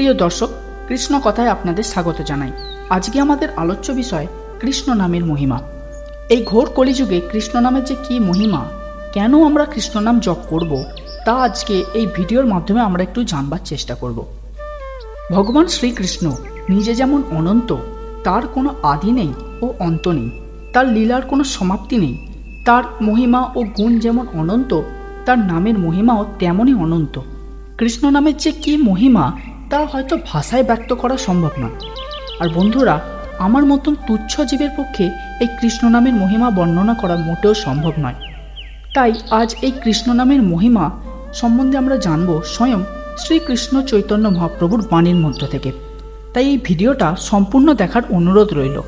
প্রিয় দর্শক, কৃষ্ণ কথায় আপনাদের স্বাগত জানাই। আজকে আমাদের আলোচ্য বিষয় কৃষ্ণ নামের মহিমা। এই ঘোর কলিযুগে কৃষ্ণ নামের যে কী মহিমা, কেন আমরা কৃষ্ণ নাম জপ করব, তা আজকে এই ভিডিওর মাধ্যমে আমরা একটু জানবার চেষ্টা করব। ভগবান শ্রীকৃষ্ণ নিজে যেমন অনন্ত, তার কোনো আদি নেই ও অন্ত নেই, তার লীলার কোনো সমাপ্তি নেই, তার মহিমা ও গুণ যেমন অনন্ত, তার নামের মহিমাও তেমনই অনন্ত। কৃষ্ণ নামের যে কী মহিমা তা হয়তো ভাষায় ব্যক্ত করা সম্ভব নয়। আর বন্ধুরা, আমার মতন তুচ্ছ জীবের পক্ষে এই কৃষ্ণ নামের মহিমা বর্ণনা করা মোটেও সম্ভব নয়। তাই আজ এই কৃষ্ণ নামের মহিমা সম্বন্ধে আমরা জানব স্বয়ং শ্রীকৃষ্ণ চৈতন্য মহাপ্রভুর বাণীর মধ্য থেকে। তাই এই ভিডিওটা সম্পূর্ণ দেখার অনুরোধ রইল।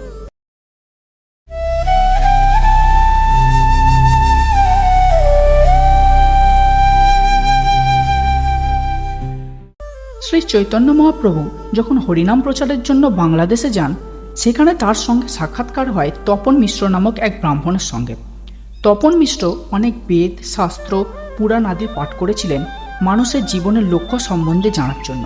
শ্রী চৈতন্য মহাপ্রভু যখন হরিনাম প্রচারের জন্য বাংলাদেশে যান, সেখানে তার সঙ্গে সাক্ষাৎকার হয় তপন মিশ্র নামক এক ব্রাহ্মণের সঙ্গে। তপন মিশ্র অনেক বেদ, শাস্ত্র, পুরাণ আদি পাঠ করেছিলেন মানুষের জীবনের লক্ষ্য সম্বন্ধে জানার জন্য,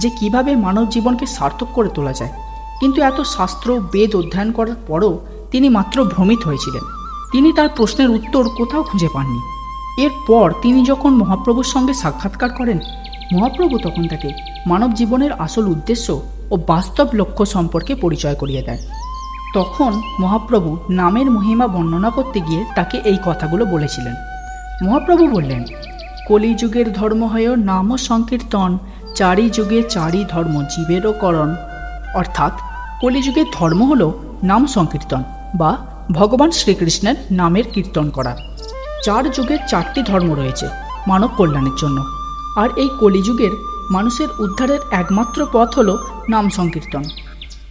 যে কীভাবে মানব জীবনকে সার্থক করে তোলা যায়। কিন্তু এত শাস্ত্র, বেদ অধ্যয়ন করার পরও তিনি মাত্র ভ্রমিত হয়েছিলেন। তিনি তার প্রশ্নের উত্তর কোথাও খুঁজে পাননি। এরপর তিনি যখন মহাপ্রভুর সঙ্গে সাক্ষাৎকার করেন মহাপ্রভু তখন তাকে মানব জীবনের আসল উদ্দেশ্য ও বাস্তব লক্ষ্য সম্পর্কে পরিচয় করিয়ে দেন তখন মহাপ্রভু নামের মহিমা বর্ণনা করতে গিয়ে তাকে এই কথাগুলো বলেছিলেন। মহাপ্রভু বললেন, কলিযুগের ধর্ম হয় নাম সংকীর্তন চারি যুগে চারি ধর্ম জীবেরও করণ। অর্থাৎ কলিযুগের ধর্ম হল নাম সংকীর্তন বা ভগবান শ্রীকৃষ্ণের নামের কীর্তন করা। চার যুগের চারটি ধর্ম রয়েছে মানব কল্যাণের জন্য। আর এই কলিযুগের মানুষের উদ্ধারের একমাত্র পথ হল নাম সংকীর্তন।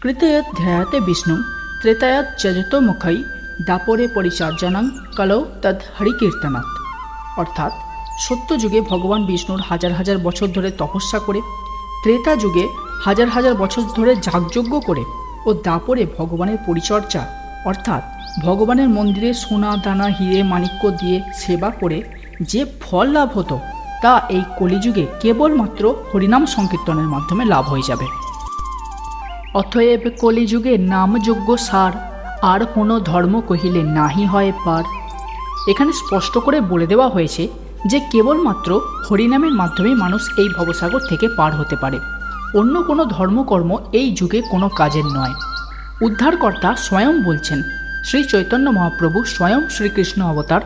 কৃতয়ত ধ্যায়াতে বিষ্ণু ত্রেতায়াত যজত মুখাই দাপরে পরিচর্যানাং কলৌ তদ হরিকীর্তনাথ অর্থাৎ সত্য যুগে ভগবান বিষ্ণুর হাজার হাজার বছর ধরে তপস্যা করে ত্রেতা যুগে হাজার হাজার বছর ধরে যাগযজ্ঞ করে ও দাপরে ভগবানের পরিচর্যা, অর্থাৎ ভগবানের মন্দিরে সোনা, দানা, হিরে, মাণিক্য দিয়ে সেবা করে যে ফল লাভ হতো তা এই কলিযুগে কেবলমাত্র হরিনাম সংকীর্তনের মাধ্যমে লাভ হয়ে যাবে। অতএব কলিযুগে নামযোগ্য সার আর কোনো ধর্ম কহিলে নাহি হয় পার। এখানে স্পষ্ট করে বলে দেওয়া হয়েছে যে কেবলমাত্র হরিনামের মাধ্যমেই মানুষ এই ভবসাগর থেকে পার হতে পারে। অন্য কোনো ধর্মকর্ম এই যুগে কোনো কাজের নয়। উদ্ধারকর্তা স্বয়ং বলছেন, শ্রী চৈতন্য মহাপ্রভু স্বয়ং শ্রীকৃষ্ণ অবতার।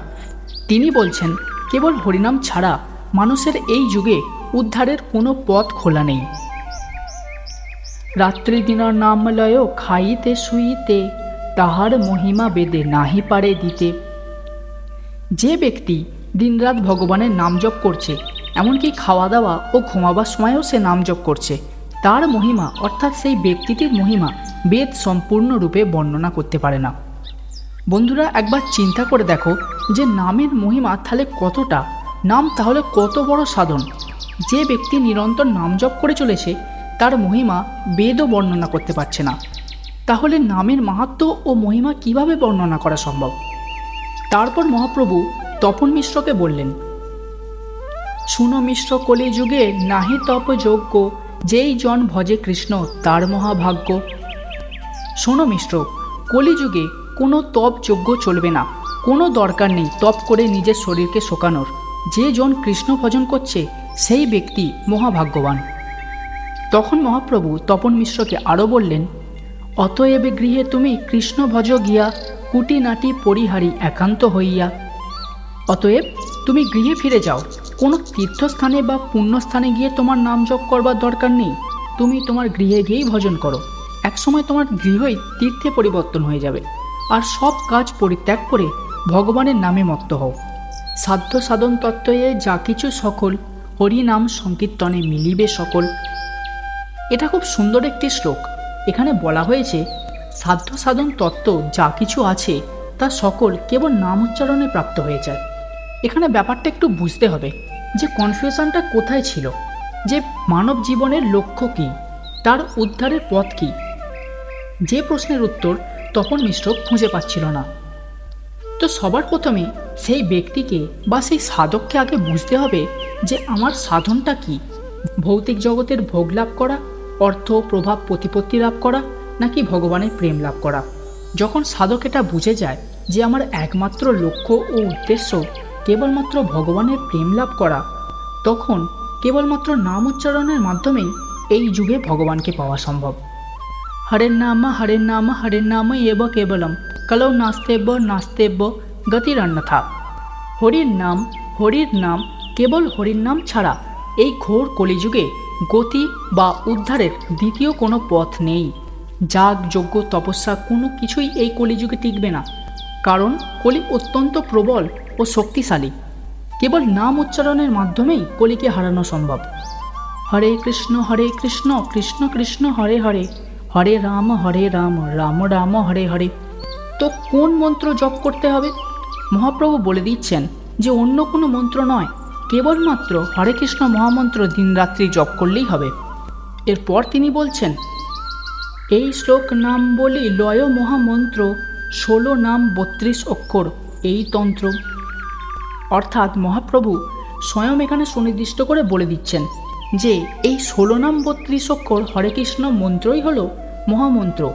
তিনি বলছেন, কেবল হরিনাম ছাড়া মানুষের এই যুগে উদ্ধারের কোনো পথ খোলা নেই। রাত্রি দিনর নাম লয় খাইতে শুইতে, তাহার মহিমা বেদে নাহি পারে দিতে। যে ব্যক্তি দিনরাত ভগবানের নাম জপ করছে, এমনকি খাওয়া দাওয়া ও ঘুমাবার সময়ও সে নাম জপ করছে, তার মহিমা অর্থাৎ সেই ব্যক্তিটির মহিমা বেদ সম্পূর্ণরূপে বর্ণনা করতে পারে না। বন্ধুরা, একবার চিন্তা করে দেখো যে নামের মহিমা তাহলে কতটা নাম তাহলে কত বড় সাধন। যে ব্যক্তি নিরন্তর নাম জপ করে চলেছে, তার মহিমা বেদও বর্ণনা করতে পারছে না। তাহলে নামের মাহাত্ম ও মহিমা কীভাবে বর্ণনা করা সম্ভব? তারপর মহাপ্রভু তপন মিশ্রকে বললেন, শুনো মিশ্র কলি যুগে নাহি তপ যোগ্য যেই জন ভজে কৃষ্ণ, তার মহাভাগ্য। শোনো মিশ্র, কলিযুগে কোনো তপ যোগ্য চলবে না। কোনো দরকার নেই তপ করে নিজের শরীরকে শোকানোর। যে জন কৃষ্ণ ভজন করছে, সেই ব্যক্তি মহাভাগ্যবান। তখন মহাপ্রভু তপন মিশ্রকে আরও বললেন, অতএব গৃহে তুমি কৃষ্ণ ভজ গিয়া কুটি নাটি পরিহারি একান্ত হইয়া, অতএব তুমি গৃহে ফিরে যাও। কোনো তীর্থস্থানে বা পুণ্যস্থানে গিয়ে তোমার নাম জপ করবার দরকার নেই। তুমি তোমার গৃহে গিয়েই ভজন করো। একসময় তোমার গৃহই তীর্থে পরিবর্তন হয়ে যাবে। আর সব কাজ পরিত্যাগ করে ভগবানের নামে মত্ত হও। সাধ্য সাধন তত্ত্বয়ে যা কিছু সকল হরি নাম সংকীর্তনে মিলিবে সকল। এটা খুব সুন্দর একটি শ্লোক। এখানে বলা হয়েছে সাধ্য সাধন তত্ত্ব যা কিছু আছে, তা সকল কেবল নাম উচ্চারণে প্রাপ্ত হয়ে যায়। এখানে ব্যাপারটা একটু বুঝতে হবে যে কনফিউশনটা কোথায় ছিল, যে মানব জীবনের লক্ষ্য কী, তার উদ্ধারের পথ কী। যে প্রশ্নের উত্তর তপন মিশ্র খুঁজে পাচ্ছিল না। তো সবার প্রথমে সেই ব্যক্তিকে বা সেই সাধককে আগে বুঝতে হবে যে আমার সাধনটা কি। ভৌতিক জগতের ভোগ লাভ করা, অর্থ, প্রভাব, প্রতিপত্তি লাভ করা, নাকি ভগবানের প্রেম লাভ করা। যখন সাধক এটা বুঝে যায় যে আমার একমাত্র লক্ষ্য ও উদ্দেশ্য কেবলমাত্র ভগবানের প্রেম লাভ করা, তখন কেবলমাত্র নাম উচ্চারণের মাধ্যমেই এই যুগে ভগবানকে পাওয়া সম্ভব। হরের নাম হরের নাম হরের নাম এব কেবলম কলৌ নাস্তেব্য নাস্তেব্য গতির অন্যথা হরির নাম হরির নাম কেবল হরির নাম ছাড়া এই ঘোর কলিযুগে গতি বা উদ্ধারের দ্বিতীয় কোনো পথ নেই। যাগ, যজ্ঞ, তপস্যা কোনো কিছুই এই কলিযুগে টিকবে না। কারণ কলি অত্যন্ত প্রবল ও শক্তিশালী। কেবল নাম উচ্চারণের মাধ্যমেই কলিকে হারানো সম্ভব। হরে কৃষ্ণ হরে কৃষ্ণ কৃষ্ণ কৃষ্ণ, হরে হরে। হরে রাম হরে রাম রাম রাম, হরে হরে। তো কোন মন্ত্র জপ করতে হবে? মহাপ্রভু বলে দিচ্ছেন যে অন্য কোনো মন্ত্র নয়, কেবলমাত্র হরে কৃষ্ণ মহামন্ত্র দিনরাত্রি জপ করলেই হবে। এরপর তিনি বলছেন, এই শ্লোক নাম বলি লয় মহামন্ত্র, ষোলো নাম বত্রিশ অক্ষর, এই তন্ত্র। অর্থাৎ মহাপ্রভু স্বয়ং এখানে সুনির্দিষ্ট করে বলে দিচ্ছেন যে এই ষোলো নাম বত্রিশ অক্ষর হরে কৃষ্ণ মন্ত্রই হল মহামন্ত্র।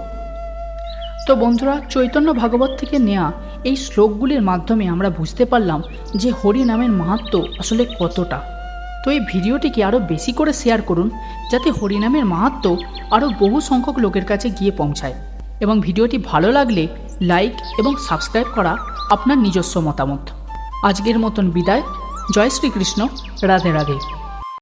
তো বন্ধুরা, চৈতন্য ভাগবত থেকে নেয়া এই শ্লোকগুলির মাধ্যমে আমরা বুঝতে পারলাম যে হরি নামের মাহাত্ম আসলে কতটা। তো এই ভিডিওটিকে আরও বেশি করে শেয়ার করুন, যাতে হরিনামের মাহাত্ম আরও বহু সংখ্যক লোকের কাছে গিয়ে পৌঁছায়। এবং ভিডিওটি ভালো লাগলে লাইক এবং সাবস্ক্রাইব করা আপনার নিজস্ব মতামত। আজকের মতন বিদায়। জয় শ্রীকৃষ্ণ। রাধে রাধে।